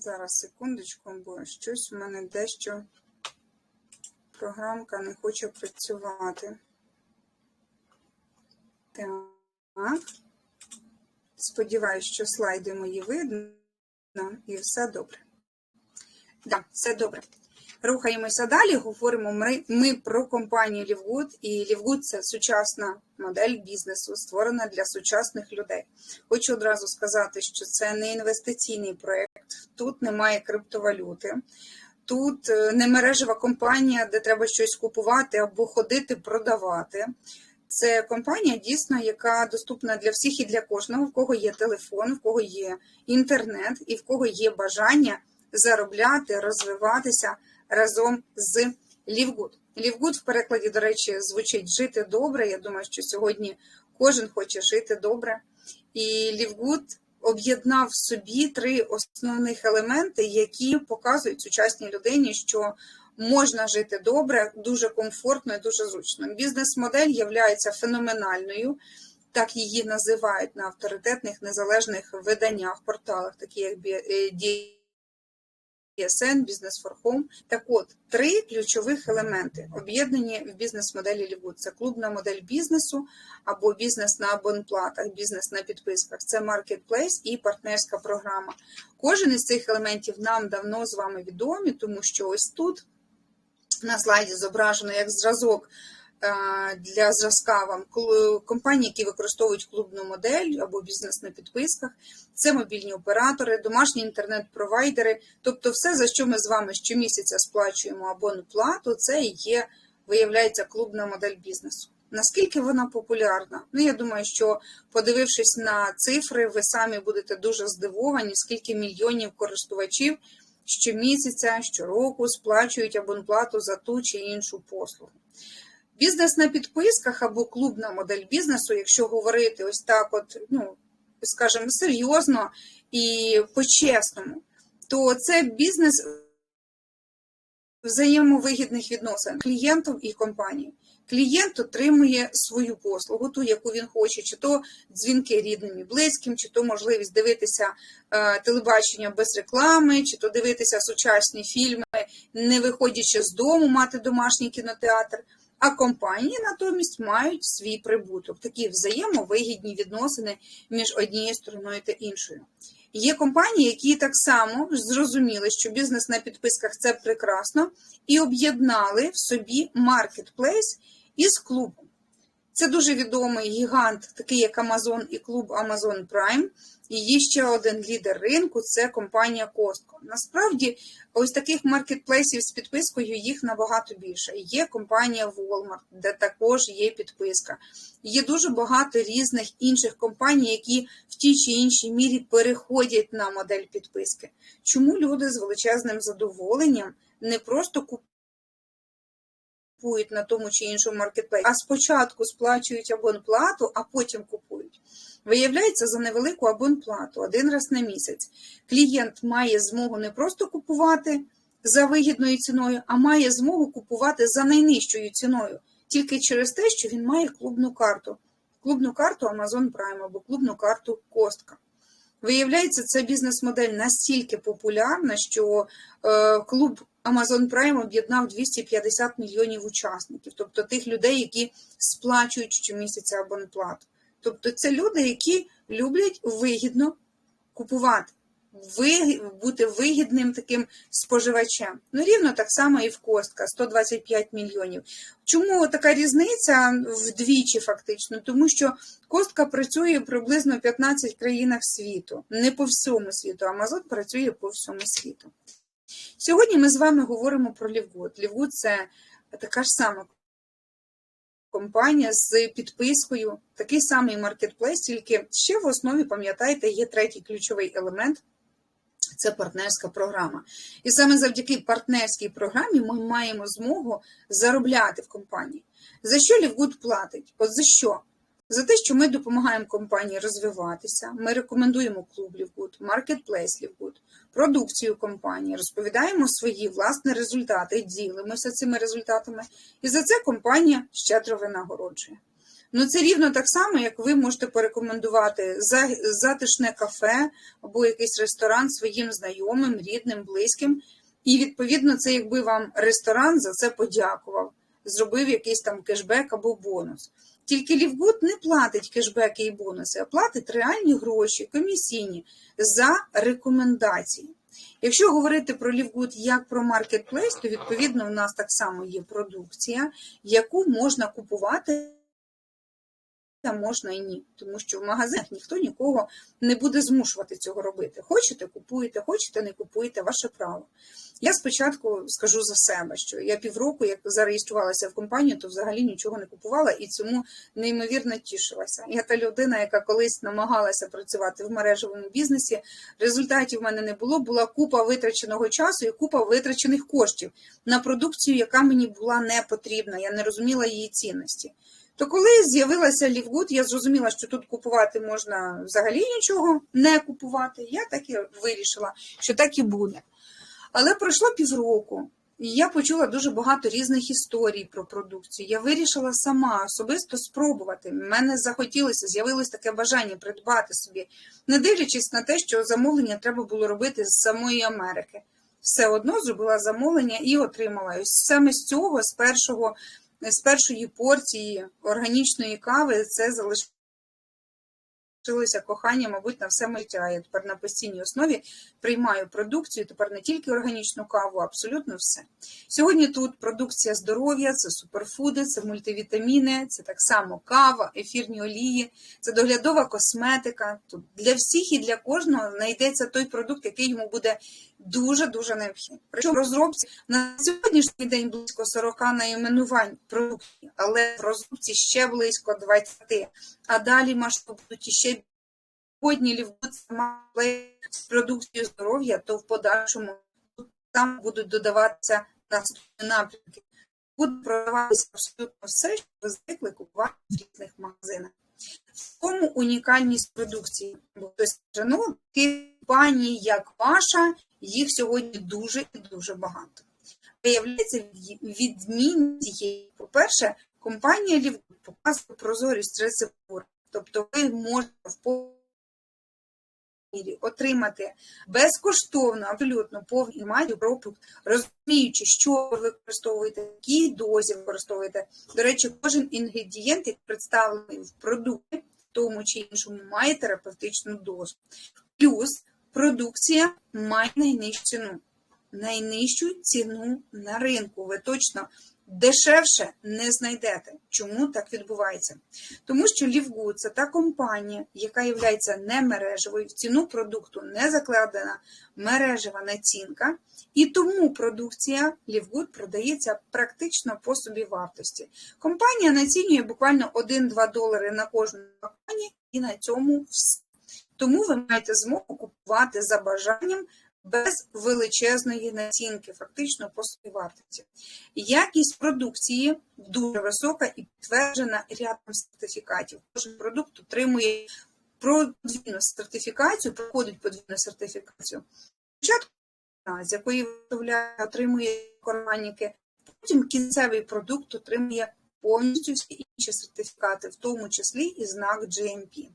Зараз секундочку, бо щось у мене дещо програмка не хоче працювати. Так. Сподіваюсь, що слайди мої видно і все добре. Так, все добре. Рухаємося далі. Говоримо ми, ми про компанію Лівгуд. І Лівгуд це сучасна модель бізнесу, створена для сучасних людей. Хочу одразу сказати, що це не інвестиційний проєкт, тут немає криптовалюти. Тут е, не мережева компанія, де треба щось купувати або ходити продавати. Це компанія дійсно, яка доступна для всіх і для кожного, в кого є телефон, в кого є інтернет і в кого є бажання заробляти, розвиватися разом з Лівгуд. Лівгуд в перекладі, до речі, звучить жити добре. Я думаю, що сьогодні кожен хоче жити добре. І Лівгуд об'єднав в собі три основних елементи, які показують сучасній людині, що можна жити добре, дуже комфортно і дуже зручно. Бізнес-модель є феноменальною. Так її називають на авторитетних незалежних виданнях, порталах, такі як BSN, Business for Home. Так от, три ключових елементи об'єднані в бізнес-моделі Лівуд. Це клубна модель бізнесу або бізнес на абонплатах, бізнес на підписках, це маркетплейс і партнерська програма. Кожен із цих елементів нам давно з вами відомі, тому що ось тут на слайді зображено як зразок для зразка вам компанії, які використовують клубну модель або бізнес на підписках, це мобільні оператори, домашні інтернет-провайдери, тобто все, за що ми з вами щомісяця сплачуємо абонну плату, це є, виявляється, клубна модель бізнесу. Наскільки вона популярна? Ну, я думаю, що подивившись на цифри, ви самі будете дуже здивовані, скільки мільйонів користувачів щомісяця, щороку сплачують абонплату за ту чи іншу послугу. Бізнес на підписках або клубна модель бізнесу, якщо говорити ось так, от, ну, скажімо, серйозно і по-чесному, то це бізнес взаємовигідних відносин клієнтом і компанією. Клієнт отримує свою послугу, ту, яку він хоче, чи то дзвінки рідним і близьким, чи то можливість дивитися е, телебачення без реклами, чи то дивитися сучасні фільми, не виходячи з дому, мати домашній кінотеатр. А компанії натомість мають свій прибуток, такі взаємовигідні відносини між однією стороною та іншою. Є компанії, які так само зрозуміли, що бізнес на підписках це прекрасно, і об'єднали в собі маркетплейс із клубом. Це дуже відомий гігант, такий як Amazon і клуб Amazon Prime. І є ще один лідер ринку це компанія Costco. Насправді, ось таких маркетплейсів з підпискою їх набагато більше. Є компанія Walmart, де також є підписка. Є дуже багато різних інших компаній, які в тій чи іншій мірі переходять на модель підписки. Чому люди з величезним задоволенням не просто купують? Купують на тому чи іншому маркетплейсі, а спочатку сплачують абонплату, а потім купують. Виявляється, за невелику абонплату один раз на місяць клієнт має змогу не просто купувати за вигідною ціною, а має змогу купувати за найнижчою ціною, тільки через те, що він має клубну карту, клубну карту Amazon Prime або клубну карту Костка. Виявляється, ця бізнес-модель настільки популярна, що е, клуб Amazon Prime об'єднав 250 мільйонів учасників, тобто тих людей, які сплачують щомісяця абонплату. Тобто це люди, які люблять вигідно купувати, бути вигідним таким споживачем. Ну, рівно так само і в Костка 125 мільйонів. Чому така різниця вдвічі, фактично? Тому що Костка працює приблизно в 15 країнах світу, не по всьому світу, Амазон працює по всьому світу. Сьогодні ми з вами говоримо про Лівгуд. Лівгуд це така ж сама компанія з підпискою, такий самий маркетплейс, тільки ще в основі, пам'ятаєте, є третій ключовий елемент. Це партнерська програма. І саме завдяки партнерській програмі ми маємо змогу заробляти в компанії. За що Лівгуд платить? От за що? За те, що ми допомагаємо компанії розвиватися, ми рекомендуємо клуб Лівгуд, маркетплейс Лівгуд, продукцію компанії, розповідаємо свої власні результати, ділимося цими результатами, і за це компанія щедро винагороджує. Ну, це рівно так само, як ви можете порекомендувати затишне кафе або якийсь ресторан своїм знайомим, рідним, близьким. І відповідно, це якби вам ресторан за це подякував, зробив якийсь там кешбек або бонус. Тільки Лівгуд не платить кешбеки і бонуси, а платить реальні гроші, комісійні за рекомендації. Якщо говорити про Лівгуд як про маркетплейс, то відповідно в нас так само є продукція, яку можна купувати. А можна і ні, тому що в магазинах ніхто нікого не буде змушувати цього робити. Хочете, купуєте, хочете, не купуєте, ваше право. Я спочатку скажу за себе, що я півроку, як зареєструвалася в компанію, то взагалі нічого не купувала і цьому неймовірно тішилася. Я та людина, яка колись намагалася працювати в мережевому бізнесі. Результатів в мене не було. Була купа витраченого часу і купа витрачених коштів на продукцію, яка мені була не потрібна. Я не розуміла її цінності. То коли з'явилася Лівгуд, я зрозуміла, що тут купувати можна взагалі нічого не купувати. Я так і вирішила, що так і буде. Але пройшло півроку, і я почула дуже багато різних історій про продукцію. Я вирішила сама особисто спробувати. Мене захотілося, з'явилось таке бажання придбати собі, не дивлячись на те, що замовлення треба було робити з самої Америки. Все одно зробила замовлення і отримала. І саме з цього, з першого з першої порції органічної кави це залишилося кохання, мабуть, на все моє. Я тепер на постійній основі приймаю продукцію, тепер не тільки органічну каву, абсолютно все. Сьогодні тут продукція здоров'я, це суперфуди, це мультивітаміни, це так само кава, ефірні олії, це доглядова косметика. Тут для всіх і для кожного знайдеться той продукт, який йому буде дуже-дуже необхідний. Причому розробці на сьогоднішній день близько 40 найменувань продуктів, але в розробці ще близько 20. А далі масштаб будуть іще сьогодні лівбуд має продукцію здоров'я, то в подальшому там будуть додаватися наступні напрямки. Буде продаватися абсолютно все, що ви звикли купувати в різних магазинах. В тому унікальність продукції. Бо хтось каже, ну, компанії, як ваша, їх сьогодні дуже і дуже багато. Виявляється, відмінність є, по-перше, компанія Лівгуд показує прозорість рецептури. Тобто ви можете в мірі отримати безкоштовно, абсолютно повну інформацію про продукт, розуміючи, що ви використовуєте, які дозі використовуєте. До речі, кожен інгредієнт, який представлений в продукті, в тому чи іншому, має терапевтичну дозу. Плюс продукція має найнижчу ціну. Найнижчу ціну на ринку. Ви точно дешевше не знайдете. Чому так відбувається? Тому що Лівгуд це та компанія, яка є не мережевою, в ціну продукту не закладена мережева націнка, і тому продукція Лівгуд продається практично по собі вартості. Компанія націнює буквально 1-2 долари на кожну компанію, і на цьому все. Тому ви маєте змогу купувати за бажанням без величезної націнки, фактично по своїй вартості. Якість продукції дуже висока і підтверджена рядом сертифікатів. Кожен продукт отримує подвійну сертифікацію, проходить подвійну сертифікацію. Спочатку, з якої виготовляє, отримує карманники, потім кінцевий продукт отримує повністю всі інші сертифікати, в тому числі і знак GMP.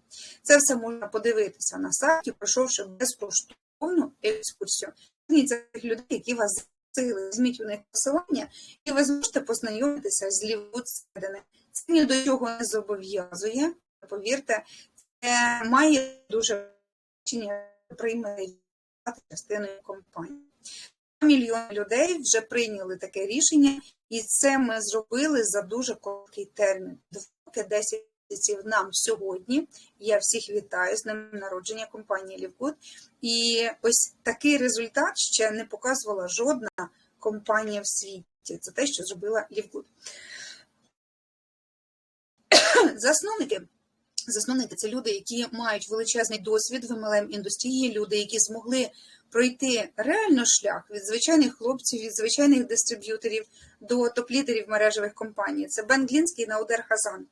Це все можна подивитися на сайті, пройшовши безкоштовну екскурсію. Зверніться тих людей, які вас засили, візьміть у них посилання, і ви зможете познайомитися з Лівуд середини. Це ні до чого не зобов'язує. Повірте, це має дуже значення приймати частиною компанії. Мільйони людей вже прийняли таке рішення, і це ми зробили за дуже короткий термін. 10 місяців нам сьогодні. Я всіх вітаю з ним народження компанії Лівгуд. І ось такий результат ще не показувала жодна компанія в світі. Це те, що зробила Лівгуд. Засновники. Засновники це люди, які мають величезний досвід в MLM індустрії, люди, які змогли пройти реально шлях від звичайних хлопців, від звичайних дистриб'юторів до топ-лідерів мережевих компаній. Це Бен Глінський і Наудер Хазан.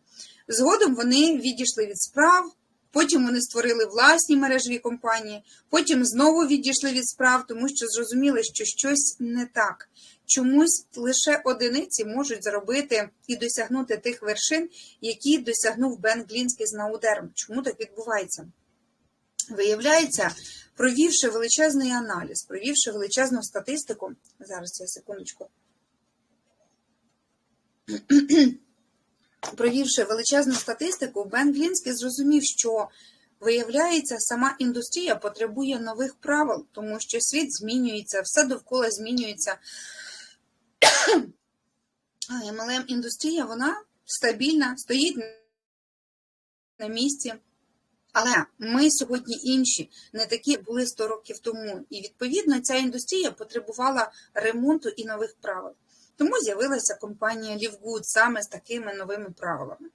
Згодом вони відійшли від справ, потім вони створили власні мережеві компанії, потім знову відійшли від справ, тому що зрозуміли, що щось не так. Чомусь лише одиниці можуть зробити і досягнути тих вершин, які досягнув Бен Глінський з Наудером. Чому так відбувається? Виявляється, провівши величезний аналіз, провівши величезну статистику, зараз я секундочку. Провівши величезну статистику, Бен Глінський зрозумів, що виявляється, сама індустрія потребує нових правил, тому що світ змінюється, все довкола змінюється. MLM індустрія вона стабільна, стоїть на місці. Але ми сьогодні інші, не такі були 100 років тому. І відповідно ця індустрія потребувала ремонту і нових правил. Тому з'явилася компанія Лівгуд саме з такими новими правилами.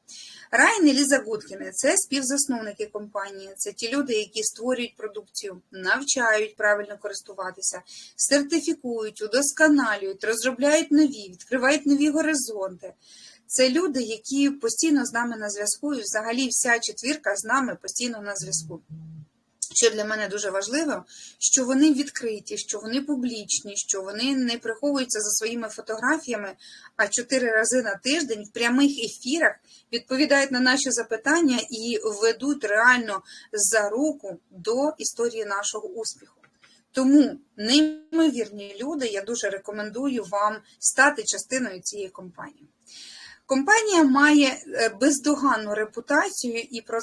Райан і Ліза Гудкіни це співзасновники компанії, це ті люди, які створюють продукцію, навчають правильно користуватися, сертифікують, удосконалюють, розробляють нові, відкривають нові горизонти. Це люди, які постійно з нами на зв'язку, і взагалі вся четвірка з нами постійно на зв'язку. Що для мене дуже важливо, що вони відкриті, що вони публічні, що вони не приховуються за своїми фотографіями, а чотири рази на тиждень в прямих ефірах відповідають на наші запитання і ведуть реально за руку до історії нашого успіху. Тому, неймовірні люди, я дуже рекомендую вам стати частиною цієї компанії. Компанія має бездоганну репутацію і про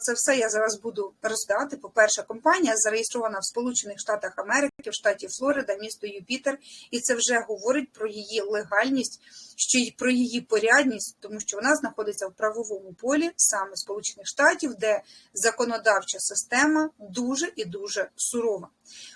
це все я зараз буду розповідати. По-перше, компанія зареєстрована в Сполучених Штатах Америки, в штаті Флорида, місто Юпітер, і це вже говорить про її легальність, що й про її порядність, тому що вона знаходиться в правовому полі саме Сполучених Штатів, де законодавча система дуже і дуже сурова.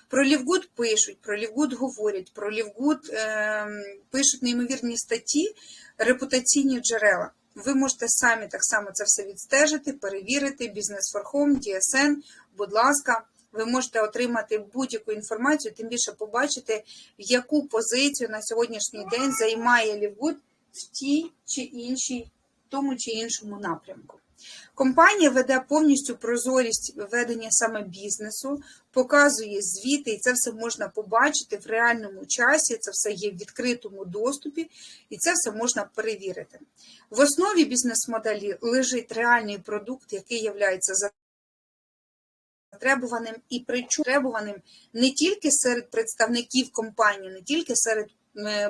Про Лівгуд пишуть, про Лівгуд говорять, про Лівгуд е, пишуть неймовірні статті, репутаційні джерела. Ви можете самі так само це все відстежити, перевірити, бізнес форхом, DSN, будь ласка, ви можете отримати будь-яку інформацію, тим більше побачити, яку позицію на сьогоднішній день займає Лівгуд в тій чи іншій, тому чи іншому напрямку. Компанія веде повністю прозорість ведення саме бізнесу, показує звіти, і це все можна побачити в реальному часі. Це все є в відкритому доступі, і це все можна перевірити. В основі бізнес-моделі лежить реальний продукт, який є затребуваним і причому не тільки серед представників компанії, не тільки серед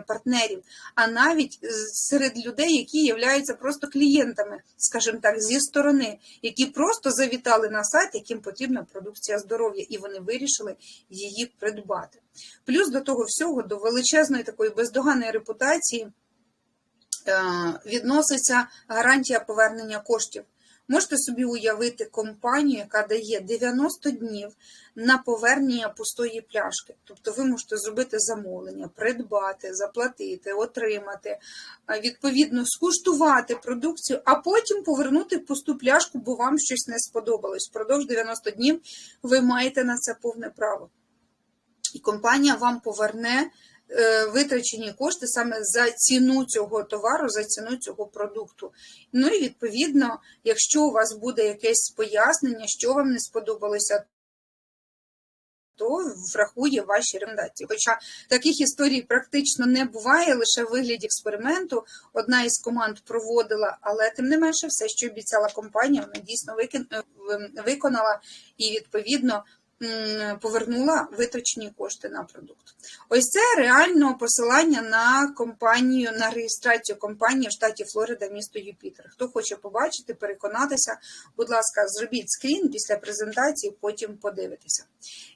партнерів, а навіть серед людей, які являються просто клієнтами, скажімо так, зі сторони, які просто завітали на сайт, яким потрібна продукція здоров'я, і вони вирішили її придбати. Плюс до того всього, до величезної такої бездоганної репутації відноситься гарантія повернення коштів. Можете собі уявити компанію, яка дає 90 днів на повернення пустої пляшки. Тобто ви можете зробити замовлення, придбати, заплатити, отримати, відповідно, скуштувати продукцію, а потім повернути пусту пляшку, бо вам щось не сподобалось. Впродовж 90 днів ви маєте на це повне право. І компанія вам поверне витрачені кошти саме за ціну цього товару, за ціну цього продукту. Ну і відповідно, якщо у вас буде якесь пояснення, що вам не сподобалося, то врахує ваші рекомендації. Хоча таких історій практично не буває, лише в вигляді експерименту одна із команд проводила, але тим не менше, все, що обіцяла компанія, вона дійсно виконала і відповідно повернула витрачені кошти на продукт. Ось це реально посилання на компанію, на реєстрацію компанії в штаті Флорида, місто Юпітер. Хто хоче побачити, переконатися, будь ласка, зробіть скрін після презентації, потім подивитися.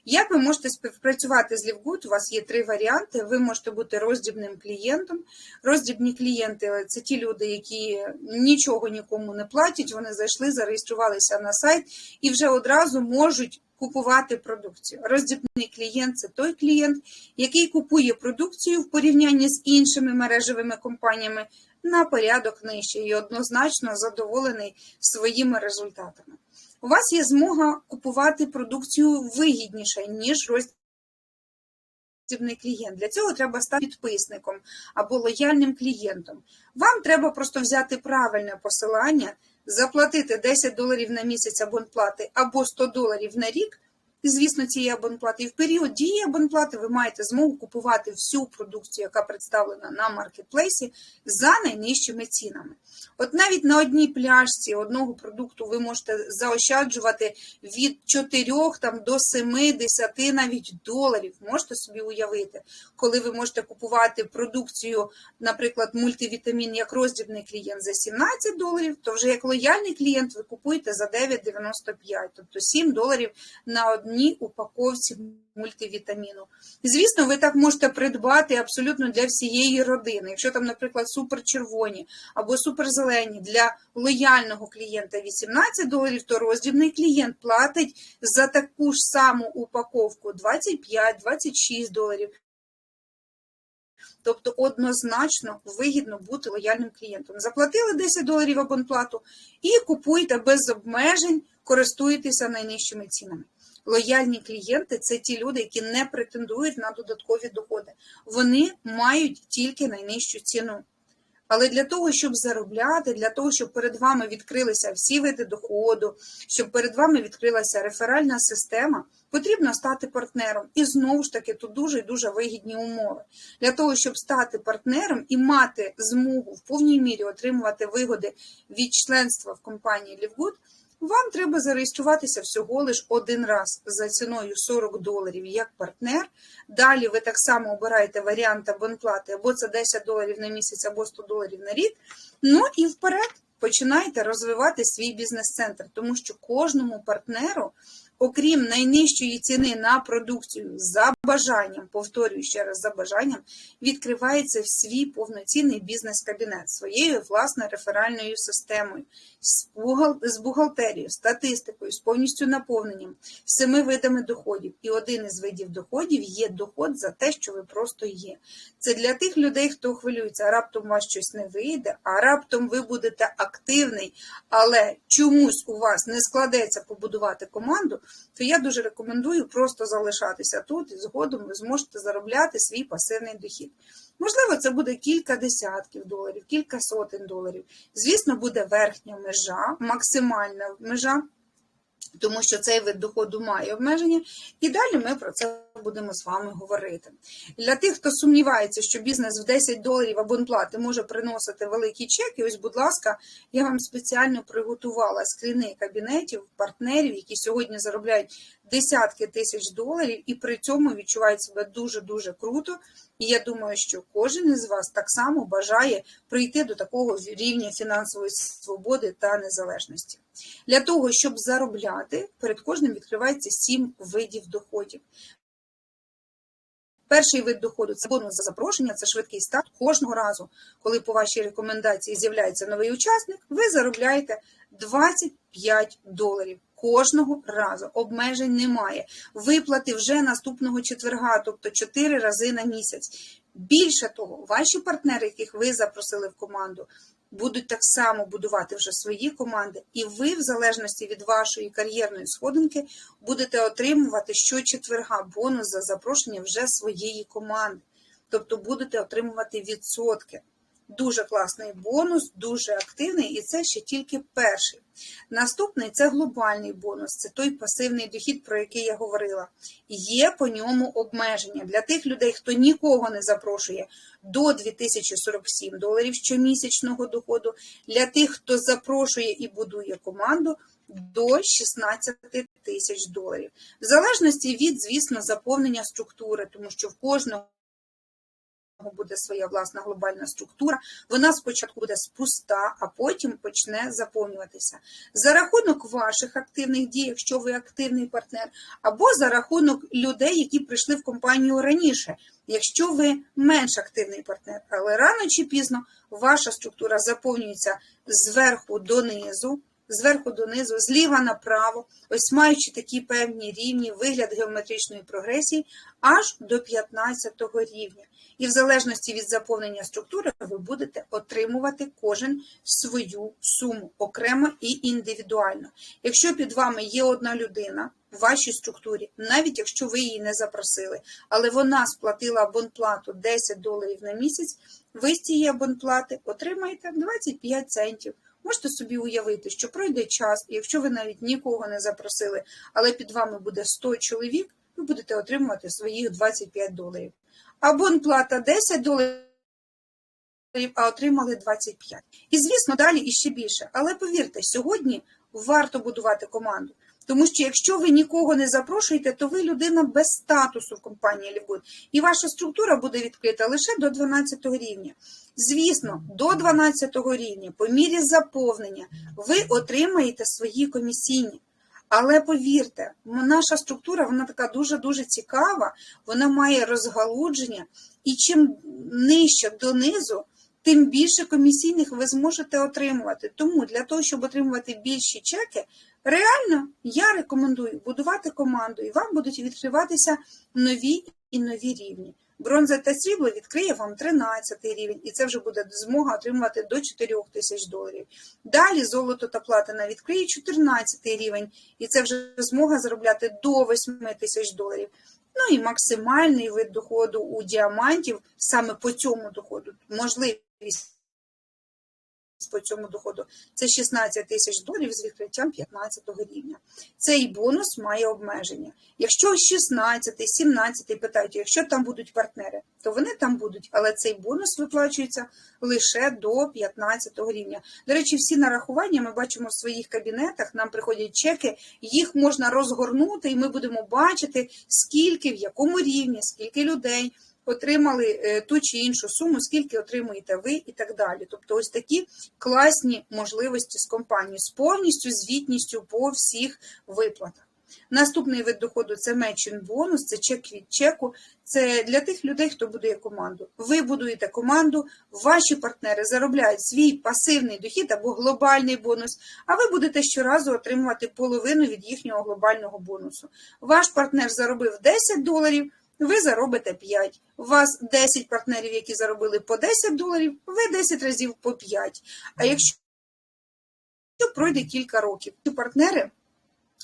Як ви можете співпрацювати з Лівгуд? У вас є три варіанти. Ви можете бути роздібним клієнтом. Роздібні клієнти це ті люди, які нічого нікому не платять. Вони зайшли, зареєструвалися на сайт і вже одразу можуть купувати продукцію. Роздібний клієнт це той клієнт, який купує продукцію в порівнянні з іншими мережевими компаніями на порядок нижче і однозначно задоволений своїми результатами. У вас є змога купувати продукцію вигідніше, ніж роздібний клієнт. Для цього треба стати підписником або лояльним клієнтом. Вам треба просто взяти правильне посилання заплатити 10 доларів на місяць абонплати або 100 доларів на рік, звісно, цієї абонплати. І в період дії абонплати ви маєте змогу купувати всю продукцію, яка представлена на маркетплейсі, за найнижчими цінами. От навіть на одній пляшці одного продукту ви можете заощаджувати від 4 там, до 7, 10 навіть доларів. Можете собі уявити, коли ви можете купувати продукцію, наприклад, мультивітамін як роздрібний клієнт за 17 доларів, то вже як лояльний клієнт ви купуєте за 9,95, тобто 7 доларів на одній упаковці мультивітаміну. Звісно, ви так можете придбати абсолютно для всієї родини. Якщо там, наприклад, суперчервоні або суперзелені для лояльного клієнта 18 доларів, то роздрібний клієнт платить за таку ж саму упаковку 25-26 доларів. Тобто однозначно вигідно бути лояльним клієнтом. Заплатили 10 доларів абонплату і купуйте без обмежень, користуєтеся найнижчими цінами. Лояльні клієнти це ті люди, які не претендують на додаткові доходи. Вони мають тільки найнижчу ціну. Але для того, щоб заробляти, для того, щоб перед вами відкрилися всі види доходу, щоб перед вами відкрилася реферальна система, потрібно стати партнером. І знову ж таки, тут дуже і дуже вигідні умови. Для того, щоб стати партнером і мати змогу в повній мірі отримувати вигоди від членства в компанії Лівгуд, вам треба зареєструватися всього лиш один раз за ціною 40 доларів як партнер. Далі ви так само обираєте варіант абонплати, або це 10 доларів на місяць, або 100 доларів на рік. Ну і вперед починаєте розвивати свій бізнес-центр, тому що кожному партнеру, окрім найнижчої ціни на продукцію, за бажанням, повторюю ще раз, за бажанням, відкривається свій повноцінний бізнес-кабінет своєю власною реферальною системою, з бухгалтерією, статистикою, з повністю наповненням, всіми видами доходів. І один із видів доходів є доход за те, що ви просто є. Це для тих людей, хто хвилюється, а раптом у вас щось не вийде, а раптом ви будете активний, але чомусь у вас не складеться побудувати команду, то я дуже рекомендую просто залишатися тут і згодом ви зможете заробляти свій пасивний дохід. Можливо, це буде кілька десятків доларів, кілька сотень доларів. Звісно, буде верхня межа, максимальна межа. Тому що цей вид доходу має обмеження, і далі ми про це будемо з вами говорити. Для тих, хто сумнівається, що бізнес в 10 доларів абонплати може приносити великі чеки, ось, будь ласка, я вам спеціально приготувала скріни кабінетів, партнерів, які сьогодні заробляють десятки тисяч доларів, і при цьому відчувають себе дуже-дуже круто. І я думаю, що кожен із вас так само бажає прийти до такого рівня фінансової свободи та незалежності. Для того, щоб заробляти, перед кожним відкривається сім видів доходів. Перший вид доходу це бонус за запрошення, це швидкий старт. Кожного разу, коли по вашій рекомендації з'являється новий учасник, ви заробляєте 25 доларів. Кожного разу обмежень немає. Виплати вже наступного четверга, тобто 4 рази на місяць. Більше того, ваші партнери, яких ви запросили в команду, будуть так само будувати вже свої команди, і ви, в залежності від вашої кар'єрної сходинки, будете отримувати щочетверга бонус за запрошення вже своєї команди. Тобто будете отримувати відсотки. Дуже класний бонус, дуже активний, і це ще тільки перший. Наступний це глобальний бонус, це той пасивний дохід, про який я говорила. Є по ньому обмеження для тих людей, хто нікого не запрошує до 2047 доларів щомісячного доходу, для тих, хто запрошує і будує команду. До 16 тисяч доларів, в залежності від, звісно, заповнення структури, тому що в кожного буде своя власна глобальна структура. Вона спочатку буде спуста, а потім почне заповнюватися. За рахунок ваших активних дій, якщо ви активний партнер, або за рахунок людей, які прийшли в компанію раніше, якщо ви менш активний партнер. Але рано чи пізно ваша структура заповнюється зверху донизу. Зверху донизу, зліва направо, ось маючи такі певні рівні, вигляд геометричної прогресії аж до 15 рівня. І в залежності від заповнення структури ви будете отримувати кожен свою суму окремо і індивідуально. Якщо під вами є одна людина в вашій структурі, навіть якщо ви її не запросили, але вона сплатила абонплату 10 доларів на місяць, ви з цієї абонплати отримаєте 25 центів. Можете собі уявити, що пройде час, і якщо ви навіть нікого не запросили, але під вами буде 100 чоловік, ви будете отримувати своїх 25 доларів. Абонплата 10 доларів, а отримали 25. І, звісно, далі іще більше. Але повірте, сьогодні варто будувати команду. Тому що якщо ви нікого не запрошуєте, то ви людина без статусу в компанії Лівгуд. І ваша структура буде відкрита лише до 12 рівня. Звісно, до 12 рівня, по мірі заповнення, ви отримаєте свої комісійні. Але повірте, наша структура вона така дуже-дуже цікава, вона має розгалудження, і чим нижче донизу, тим більше комісійних ви зможете отримувати. Тому для того, щоб отримувати більші чеки, реально я рекомендую будувати команду, і вам будуть відкриватися нові і нові рівні. Бронза та срібло відкриє вам 13 рівень, і це вже буде змога отримувати до 4 тисяч доларів. Далі золото та платина відкриє 14 рівень, і це вже змога заробляти до 8 тисяч доларів. Ну і максимальний вид доходу у діамантів саме по цьому доходу, можливість по цьому доходу це 16 тисяч доларів з відкриттям 15 рівня. Цей бонус має обмеження. Якщо 16, 17 питають, якщо там будуть партнери, то вони там будуть, але цей бонус виплачується лише до 15 рівня. До речі, всі нарахування ми бачимо в своїх кабінетах, нам приходять чеки, їх можна розгорнути, і ми будемо бачити, скільки, в якому рівні, скільки людей отримали е, ту чи іншу суму, скільки отримуєте ви і так далі. Тобто, ось такі класні можливості з компанією, з повністю звітністю по всіх виплатах. Наступний вид доходу це мечин бонус, це чек від чеку. Це для тих людей, хто будує команду. Ви будуєте команду, ваші партнери заробляють свій пасивний дохід або глобальний бонус, а ви будете щоразу отримувати половину від їхнього глобального бонусу. Ваш партнер заробив 10 доларів, ви заробите 5. У вас 10 партнерів, які заробили по 10 доларів, ви 10 разів по 5. А якщо пройде кілька років, ці партнери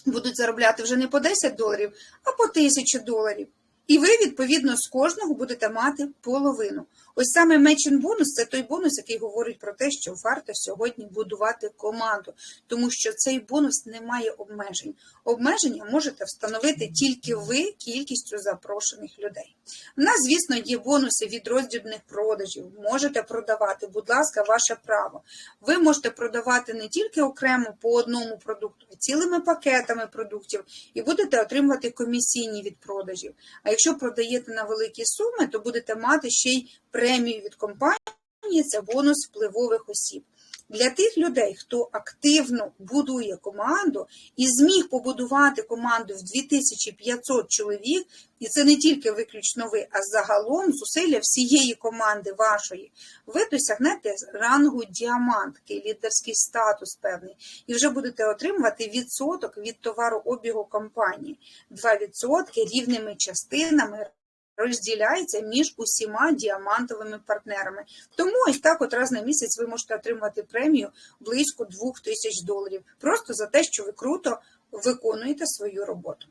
будуть заробляти вже не по 10 доларів, а по 1000 доларів. І ви, відповідно, з кожного будете мати половину. Ось саме мечин бонус це той бонус, який говорить про те, що варто сьогодні будувати команду, тому що цей бонус не має обмежень. Обмеження можете встановити тільки ви кількістю запрошених людей. У нас, звісно, є бонуси від роздільних продажів. Можете продавати, будь ласка, ваше право. Ви можете продавати не тільки окремо по одному продукту, а цілими пакетами продуктів, і будете отримувати комісійні від продажів. А якщо продаєте на великі суми, то будете мати ще й премію від компанії це бонус впливових осіб. Для тих людей, хто активно будує команду і зміг побудувати команду в 2500 чоловік, і це не тільки виключно ви, а загалом зусилля всієї команди вашої, ви досягнете рангу діамант, такий лідерський статус певний, і вже будете отримувати відсоток від товарообігу компанії, 2% рівними частинами розділяється між усіма діамантовими партнерами. Тому ось так от раз на місяць ви можете отримати премію близько 2000 доларів, просто за те, що ви круто виконуєте свою роботу.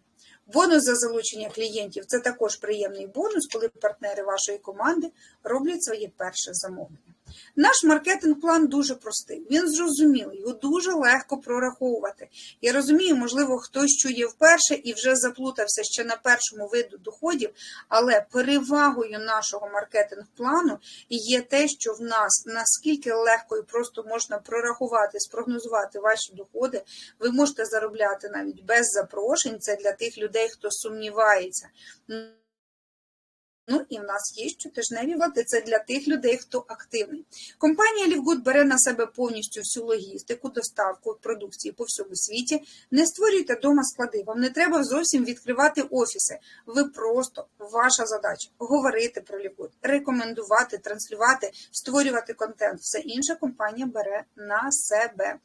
Бонус за залучення клієнтів це також приємний бонус, коли партнери вашої команди роблять своє перше замовлення. Наш маркетинг-план дуже простий, він зрозумілий, його дуже легко прораховувати. Я розумію, можливо, хтось чує вперше і вже заплутався ще на першому виду доходів, але перевагою нашого маркетинг-плану є те, що в нас наскільки легко і просто можна прорахувати, спрогнозувати ваші доходи, ви можете заробляти навіть без запрошень. Це для тих людей, хто сумнівається. Ну і в нас є щотижневі вати. Це для тих людей, хто активний. Компанія Лівгуд бере на себе повністю всю логістику, доставку продукції по всьому світі. Не створюйте дома склади. Вам не треба зовсім відкривати офіси. Ви просто ваша задача говорити про Лівгуд, рекомендувати, транслювати, створювати контент. Все інше компанія бере на себе.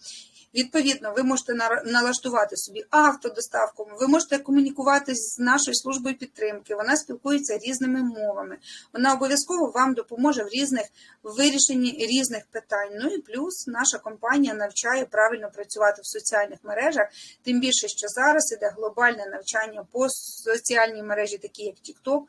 Відповідно, ви можете налаштувати собі автодоставку, ви можете комунікувати з нашою службою підтримки. Вона спілкується різними мовами. Вона обов'язково вам допоможе в різних вирішенні різних питань. Ну і плюс наша компанія навчає правильно працювати в соціальних мережах, тим більше, що зараз іде глобальне навчання по соціальній мережі, такі як TikTok.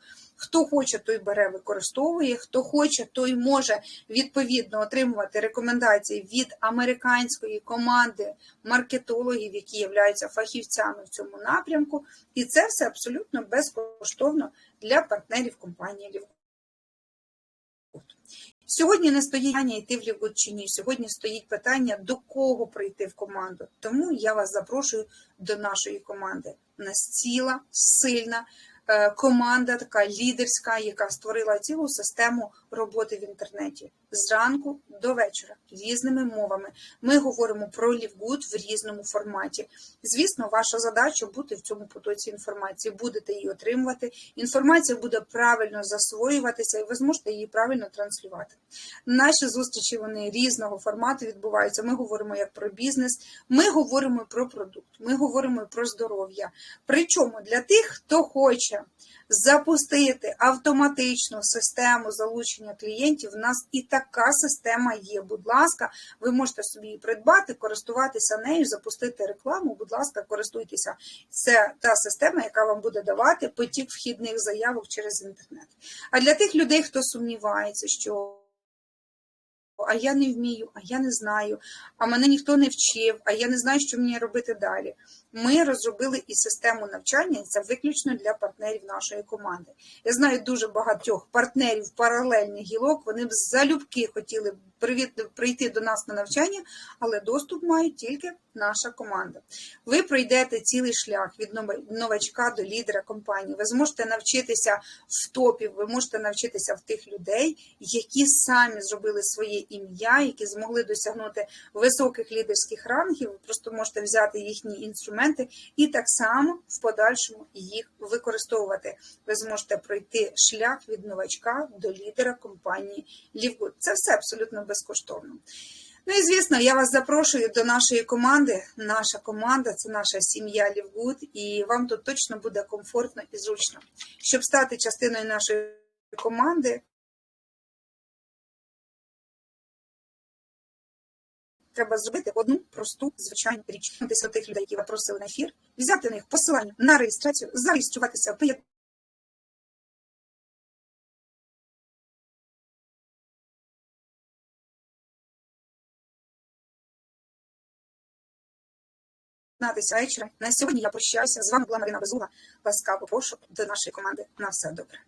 Хто хоче, той бере, використовує. Хто хоче, той може відповідно отримувати рекомендації від американської команди маркетологів, які являються фахівцями в цьому напрямку. І це все абсолютно безкоштовно для партнерів компанії Лівгуд. Сьогодні не стоїть питання йти в Лівгуд чи ні. Сьогодні стоїть питання, до кого прийти в команду. Тому я вас запрошую до нашої команди. У нас ціла, сильна команда, така лідерська, яка створила цілу систему роботи в інтернеті зранку до вечора різними мовами. Ми говоримо про Лівгуд в різному форматі. Звісно, ваша задача бути в цьому потоці інформації. Будете її отримувати. Інформація буде правильно засвоюватися, і ви зможете її правильно транслювати. Наші зустрічі вони різного формату відбуваються. Ми говоримо як про бізнес, ми говоримо про продукт, ми говоримо про здоров'я. Причому для тих, хто хоче запустити автоматичну систему залучення клієнтів, у нас і така система є. Будь ласка, ви можете собі її придбати, користуватися нею, запустити рекламу. Будь ласка, користуйтеся. Це та система, яка вам буде давати потік вхідних заявок через інтернет. А для тих людей, хто сумнівається, що а я не вмію, а я не знаю, а мене ніхто не вчив, а я не знаю, що мені робити далі. Ми розробили і систему навчання, це виключно для партнерів нашої команди. Я знаю дуже багатьох партнерів паралельних гілок. Вони б залюбки хотіли прийти до нас на навчання, але доступ має тільки наша команда. Ви пройдете цілий шлях від новачка до лідера компанії. Ви зможете навчитися в топі, ви можете навчитися в тих людей, які самі зробили своє ім'я, які змогли досягнути високих лідерських рангів. Ви просто можете взяти їхні інструменти і так само в подальшому їх використовувати. Ви зможете пройти шлях від новачка до лідера компанії Лівгуд. Це все абсолютно безкоштовно. Ну і звісно, я вас запрошую до нашої команди. Наша команда це наша сім'я Лівгуд, і вам тут точно буде комфортно і зручно. Щоб стати частиною нашої команди, треба зробити одну просту звичайну річ. Десь тих людей, які ви просили на ефір, взяти на них посилання на реєстрацію, зареєструватися, приєднати. вечора. На сьогодні я прощаюся. З вами була Марина Безула. Ласкаво прошу до нашої команди. На все добре.